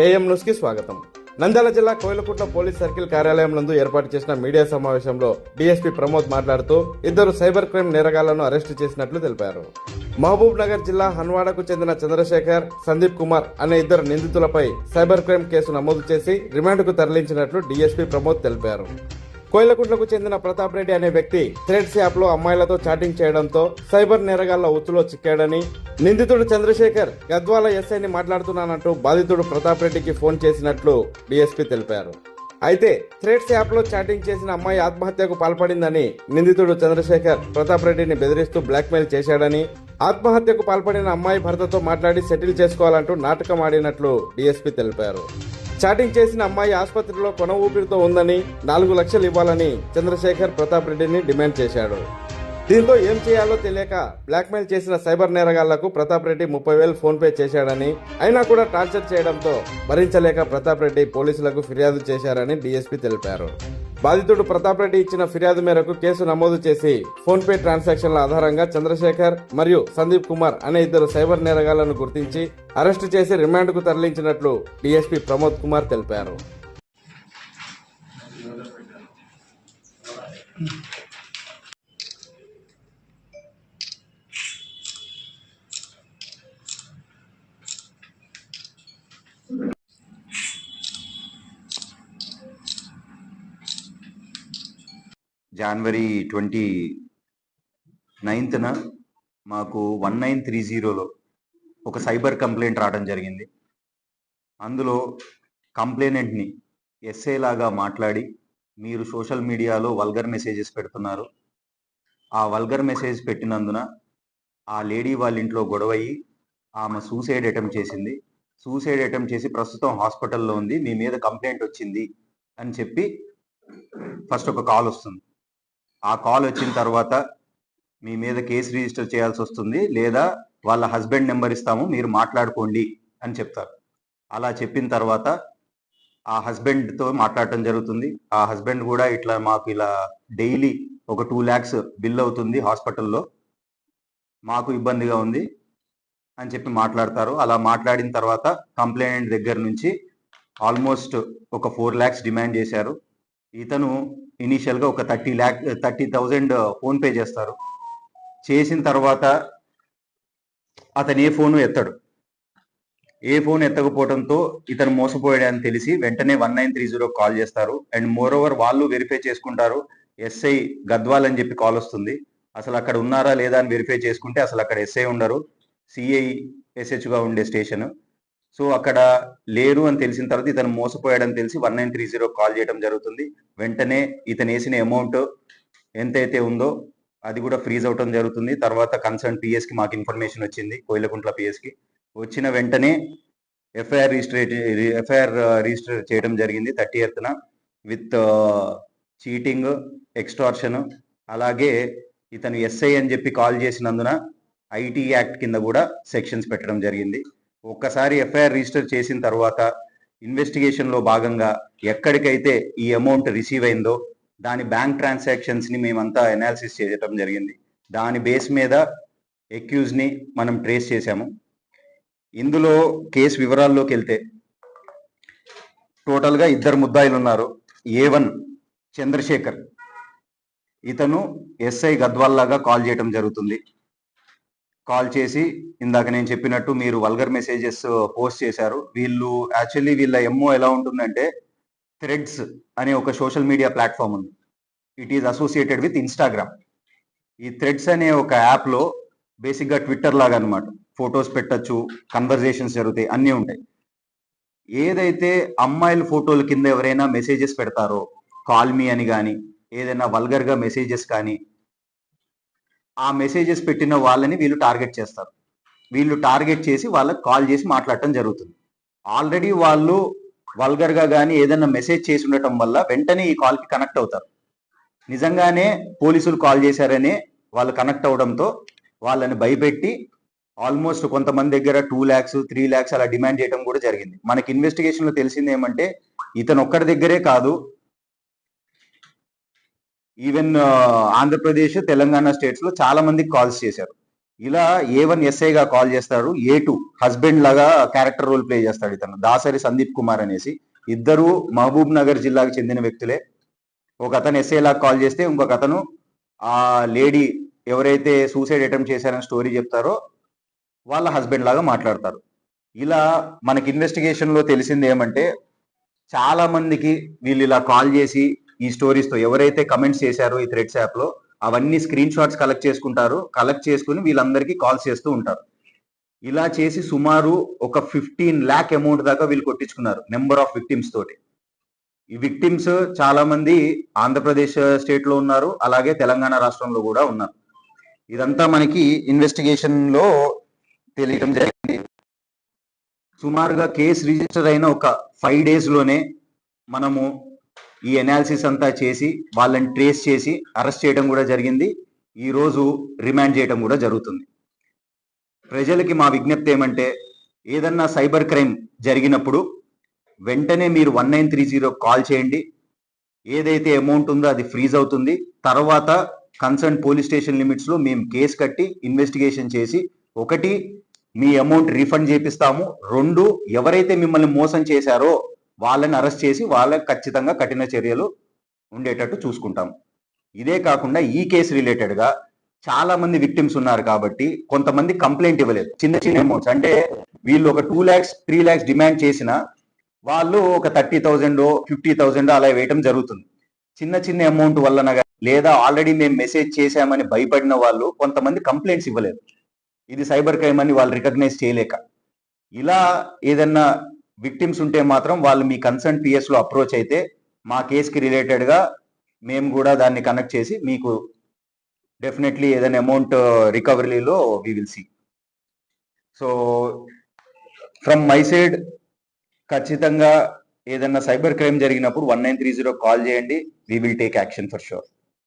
AM న్యూస్కి స్వాగతం. నంద్యాల జిల్లా కోయిలకుంట్ల పోలీస్ సర్కిల్ కార్యాలయం నందు ఏర్పాటు చేసిన మీడియా సమావేశంలో డీఎస్పీ ప్రమోద్ మాట్లాడుతూ ఇద్దరు సైబర్ క్రైమ్ నేరగాళ్ళను అరెస్టు చేసినట్లు తెలిపారు. మహబూబ్ నగర్ జిల్లా హన్వాడకు చెందిన చంద్రశేఖర్ సందీప్ కుమార్ అనే ఇద్దరు నిందితులపై సైబర్ క్రైమ్ కేసు నమోదు చేసి రిమాండ్కు తరలించినట్లు డీఎస్పీ ప్రమోద్ తెలిపారు. కోయిలకుంట్లకు చెందిన ప్రతాప్ రెడ్డి అనే వ్యక్తి థ్రెడ్స్ యాప్లో అమ్మాయిలతో చాటింగ్ చేయడంతో సైబర్ నేరగాళ్ళ ఉచ్చులో చిక్కాడని నిందితుడు చంద్రశేఖర్ గద్వాల ఎస్ఐని మాట్లాడుతున్నానంటూ బాధితుడు ప్రతాప్ రెడ్డికి ఫోన్ చేసినట్లు డీఎస్పీ తెలిపారు. అయితే థ్రెడ్స్ యాప్లో చాటింగ్ చేసిన అమ్మాయి ఆత్మహత్యకు పాల్పడిందని నిందితుడు చంద్రశేఖర్ ప్రతాప్ రెడ్డిని బెదిరిస్తూ బ్లాక్మెయిల్ చేశాడని ఆత్మహత్యకు పాల్పడిన అమ్మాయి భర్తతో మాట్లాడి సెటిల్ చేసుకోవాలంటూ నాటకం ఆడినట్లు డీఎస్పీ తెలిపారు. చాటింగ్ చేసిన అమ్మాయి ఆసుపత్రిలో కొన ఊపిరితో ఉందని నాలుగు లక్షలు ఇవ్వాలని చంద్రశేఖర్ ప్రతాప్ రెడ్డిని డిమాండ్ చేశాడు. దీంతో ఏం చేయాలో తెలియక బ్లాక్మెయిల్ చేసిన సైబర్ నేరగాళ్ళకు ప్రతాప్ రెడ్డి ముప్పై వేలు ఫోన్ పే చేశాడని అయినా కూడా టార్చర్ చేయడంతో భరించలేక ప్రతాప్ రెడ్డి పోలీసులకు ఫిర్యాదు చేశారని డీఎస్పీ తెలిపారు. బాధితుడు ప్రతాప్ రెడ్డి ఇచ్చిన ఫిర్యాదు మేరకు కేసు నమోదు చేసి ఫోన్ పే ట్రాన్సాక్షన్ల ఆధారంగా చంద్రశేఖర్ మరియు సందీప్ కుమార్ అనే ఇద్దరు సైబర్ నేరగాళ్ళను గుర్తించి అరెస్టు చేసి రిమాండ్కు తరలించినట్లు డీఎస్పీ ప్రమోద్ కుమార్ తెలిపారు. జనవరి ట్వంటీ నైన్త్న మాకు వన్ నైన్ త్రీ జీరోలో ఒక సైబర్ కంప్లైంట్ రావడం జరిగింది. అందులో కంప్లైనెంట్ని ఎస్ఏ లాగా మాట్లాడి మీరు సోషల్ మీడియాలో వల్గర్ మెసేజెస్ పెడుతున్నారు. ఆ వల్గర్ మెసేజ్ పెట్టినందున ఆ లేడీ వాళ్ళ ఇంట్లో గొడవయ్యి ఆమె సూసైడ్ అటెంప్ట్ చేసింది. సూసైడ్ అటెంప్ట్ చేసి ప్రస్తుతం హాస్పిటల్లో ఉంది మీ మీద కంప్లైంట్ వచ్చింది అని చెప్పి ఫస్ట్ ఒక కాల్ వస్తుంది. ఆ కాల్ వచ్చిన తర్వాత మీ మీద కేసు రిజిస్టర్ చేయాల్సి వస్తుంది లేదా వాళ్ళ హస్బెండ్ నెంబర్ ఇస్తాము మీరు మాట్లాడుకోండి అని చెప్తారు. అలా చెప్పిన తర్వాత ఆ హస్బెండ్తో మాట్లాడటం జరుగుతుంది. ఆ హస్బెండ్ కూడా ఇట్లా మాకు ఇలా డైలీ ఒక టూ ల్యాక్స్ బిల్ అవుతుంది హాస్పిటల్లో. మాకు ఇబ్బందిగా ఉంది అని చెప్పి మాట్లాడతారు. అలా మాట్లాడిన తర్వాత కంప్లైంట్ దగ్గర నుంచి ఆల్మోస్ట్ ఒక ఫోర్ ల్యాక్స్ డిమాండ్ చేశారు. ఇతను ఇనీషియల్గా ఒక thirty lakh thirty thousand PhonePe చేస్తారు. చేసిన తర్వాత అతను ఏ ఫోను ఎత్తడు. ఏ ఫోన్ ఎత్తకపోవడంతో ఇతను మోసపోయాడని తెలిసి వెంటనే one nine three zero call చేస్తారు. అండ్ మోర్ ఓవర్ వాళ్ళు వెరిఫై చేసుకుంటారు. ఎస్ఐ గద్వాల్ అని చెప్పి కాల్ వస్తుంది. అసలు అక్కడ ఉన్నారా లేదా అని వెరిఫై చేసుకుంటే అసలు అక్కడ ఎస్ఐ ఉండరు. సిఐ ఎస్హెచ్గా ఉండే స్టేషన్. సో అక్కడ లేరు అని తెలిసిన తర్వాత ఇతను మోసపోయాడని తెలిసి one nine three zero call చేయడం జరుగుతుంది. వెంటనే ఇతను వేసిన అమౌంట్ ఎంతైతే ఉందో అది కూడా ఫ్రీజ్ అవటం జరుగుతుంది. తర్వాత కన్సర్న్ పిఎస్కి మాకు ఇన్ఫర్మేషన్ వచ్చింది కోయిలకుంట్ల పిఎస్కి వచ్చిన వెంటనే ఎఫ్ఐఆర్ రిజిస్టర్ ఎఫ్ఐఆర్ రిజిస్టర్ చేయడం జరిగింది థర్టీ ఎయిత్న. విత్ చీటింగ్ ఎక్స్టార్షన్ అలాగే ఇతను ఎస్ఐ అని చెప్పి కాల్ చేసినందున ఐటీ యాక్ట్ కింద కూడా సెక్షన్స్ పెట్టడం జరిగింది. ఒక్కసారి ఎఫ్ఐఆర్ రిజిస్టర్ చేసిన తర్వాత ఇన్వెస్టిగేషన్లో భాగంగా ఎక్కడికైతే ఈ అమౌంట్ రిసీవ్ అయిందో దాని బ్యాంక్ ట్రాన్సాక్షన్స్ని మేమంతా అనాలిసిస్ చేయడం జరిగింది. దాని బేస్ మీద ఎక్యూజ్ని మనం ట్రేస్ చేశాము. ఇందులో కేసు వివరాల్లోకి వెళ్తే టోటల్గా ఇద్దరు ముద్దాయిలు ఉన్నారు. A one Chandrasekhar. ఇతను ఎస్ఐ గద్వాల్లాగా కాల్ చేయడం జరుగుతుంది. కాల్ చేసి ఇందాక నేను చెప్పినట్టు మీరు వల్గర్ మెసేజెస్ పోస్ట్ చేశారు. వీళ్ళు యాక్చువల్లీ వీళ్ళ ఎంఓ ఎలా ఉంటుందంటే థ్రెడ్స్ అనే ఒక సోషల్ మీడియా ప్లాట్ఫామ్ ఉంది. It is associated with Instagram ఈ థ్రెడ్స్ అనే ఒక యాప్లో బేసిక్గా ట్విట్టర్ లాగా అనమాట ఫొటోస్ పెట్టచ్చు కన్వర్జేషన్స్ జరుగుతాయి అన్నీ ఉంటాయి. ఏదైతే అమ్మాయిల ఫోటోల కింద ఎవరైనా మెసేజెస్ పెడతారో కాల్ మీ అని కానీ ఏదైనా వల్గర్గా మెసేజెస్ కానీ ఆ మెసేజెస్ పెట్టిన వాళ్ళని వీళ్ళు టార్గెట్ చేస్తారు. వీళ్ళు టార్గెట్ చేసి వాళ్ళకి కాల్ చేసి మాట్లాడటం జరుగుతుంది. ఆల్రెడీ వాళ్ళు వల్గర్గా కానీ ఏదైనా మెసేజ్ చేసి ఉండటం వల్ల వెంటనే ఈ కాల్కి కనెక్ట్ అవుతారు. నిజంగానే పోలీసులు కాల్ చేశారనే వాళ్ళు కనెక్ట్ అవడంతో వాళ్ళని భయపెట్టి ఆల్మోస్ట్ కొంతమంది దగ్గర టూ ల్యాక్స్ త్రీ ల్యాక్స్ అలా డిమాండ్ చేయడం కూడా జరిగింది. మనకి ఇన్వెస్టిగేషన్లో తెలిసింది ఏమంటే ఇతను ఒక్కడి దగ్గరే కాదు ఈవెన్ ఆంధ్రప్రదేశ్ తెలంగాణ స్టేట్స్లో చాలా మందికి కాల్స్ చేశారు. ఇలా ఏ వన్ ఎస్ఐగా కాల్ చేస్తాడు ఏ టూ హస్బెండ్ లాగా క్యారెక్టర్ రోల్ ప్లే చేస్తాడు ఇతను. దాసరి సందీప్ కుమార్ అనేసి. ఇద్దరు మహబూబ్ నగర్ జిల్లాకు చెందిన వ్యక్తులే. ఒక అతను ఎస్ఐ లాగా కాల్ చేస్తే ఇంకొక అతను ఆ లేడీ ఎవరైతే సూసైడ్ అటెంప్ట్ చేశారని స్టోరీ చెప్తారో వాళ్ళ హస్బెండ్ లాగా మాట్లాడతారు. ఇలా మనకి ఇన్వెస్టిగేషన్లో తెలిసింది ఏమంటే చాలా మందికి వీళ్ళు ఇలా కాల్ చేసి ఈ స్టోరీస్తో ఎవరైతే కమెంట్స్ చేశారో ఈ థ్రెడ్స్ యాప్లో అవన్నీ స్క్రీన్ షాట్స్ కలెక్ట్ చేసుకుంటారు. కలెక్ట్ చేసుకుని వీళ్ళందరికీ కాల్స్ చేస్తూ ఉంటారు. ఇలా చేసి సుమారు ఒక ఫిఫ్టీన్ ల్యాక్ అమౌంట్ దాకా వీళ్ళు కొట్టించుకున్నారు నెంబర్ ఆఫ్ విక్టిమ్స్ తోటి. ఈ విక్టిమ్స్ చాలా మంది ఆంధ్రప్రదేశ్ స్టేట్లో ఉన్నారు అలాగే తెలంగాణ రాష్ట్రంలో కూడా ఉన్నారు. ఇదంతా మనకి ఇన్వెస్టిగేషన్లో తెలియడం జరిగింది. సుమారుగా కేసు రిజిస్టర్ అయిన ఒక ఫైవ్ డేస్లోనే మనము ఈ ఎనాలిసిస్ అంతా చేసి వాళ్ళని ట్రేస్ చేసి అరెస్ట్ చేయడం కూడా జరిగింది. ఈరోజు రిమాండ్ చేయడం కూడా జరుగుతుంది. ప్రజలకి మా విజ్ఞప్తి ఏమంటే ఏదన్నా సైబర్ క్రైమ్ జరిగినప్పుడు వెంటనే మీరు one nine three zero call చేయండి. ఏదైతే అమౌంట్ ఉందో అది ఫ్రీజ్ అవుతుంది. తర్వాత కన్సర్న్ పోలీస్ స్టేషన్ లిమిట్స్లో మేము కేసు కట్టి ఇన్వెస్టిగేషన్ చేసి ఒకటి మీ అమౌంట్ రీఫండ్ చేపిస్తాము. రెండు ఎవరైతే మిమ్మల్ని మోసం చేశారో వాళ్ళని అరెస్ట్ చేసి వాళ్ళకి ఖచ్చితంగా కఠిన చర్యలు ఉండేటట్టు చూసుకుంటాం. ఇదే కాకుండా ఈ కేసు రిలేటెడ్గా చాలా మంది విక్టిమ్స్ ఉన్నారు కాబట్టి కొంతమంది కంప్లైంట్ ఇవ్వలేదు. చిన్న చిన్న అమౌంట్స్. అంటే వీళ్ళు ఒక two lakhs three lakhs demand చేసిన వాళ్ళు ఒక థర్టీ థౌజండ్ ఫిఫ్టీ థౌజండ్ అలా వేయటం జరుగుతుంది. చిన్న చిన్న అమౌంట్ వలన లేదా ఆల్రెడీ మేము మెసేజ్ చేశామని భయపడిన వాళ్ళు కొంతమంది కంప్లైంట్స్ ఇవ్వలేదు. ఇది సైబర్ క్రైమ్ అని వాళ్ళు రికగ్నైజ్ చేయలేక. ఇలా ఏదన్నా విక్టిమ్స్ ఉంటే మాత్రం వాళ్ళు మీ కన్సర్న్ పిఎస్లో అప్రోచ్ అయితే మా కేసుకి రిలేటెడ్గా మేము కూడా దాన్ని కనెక్ట్ చేసి మీకు డెఫినెట్లీ ఏదైనా amount uh, రికవరీలో we will see so from my side ఖచ్చితంగా ఏదన్నా సైబర్ క్రైమ్ జరిగినప్పుడు one nine three zero call చేయండి. We will take action for sure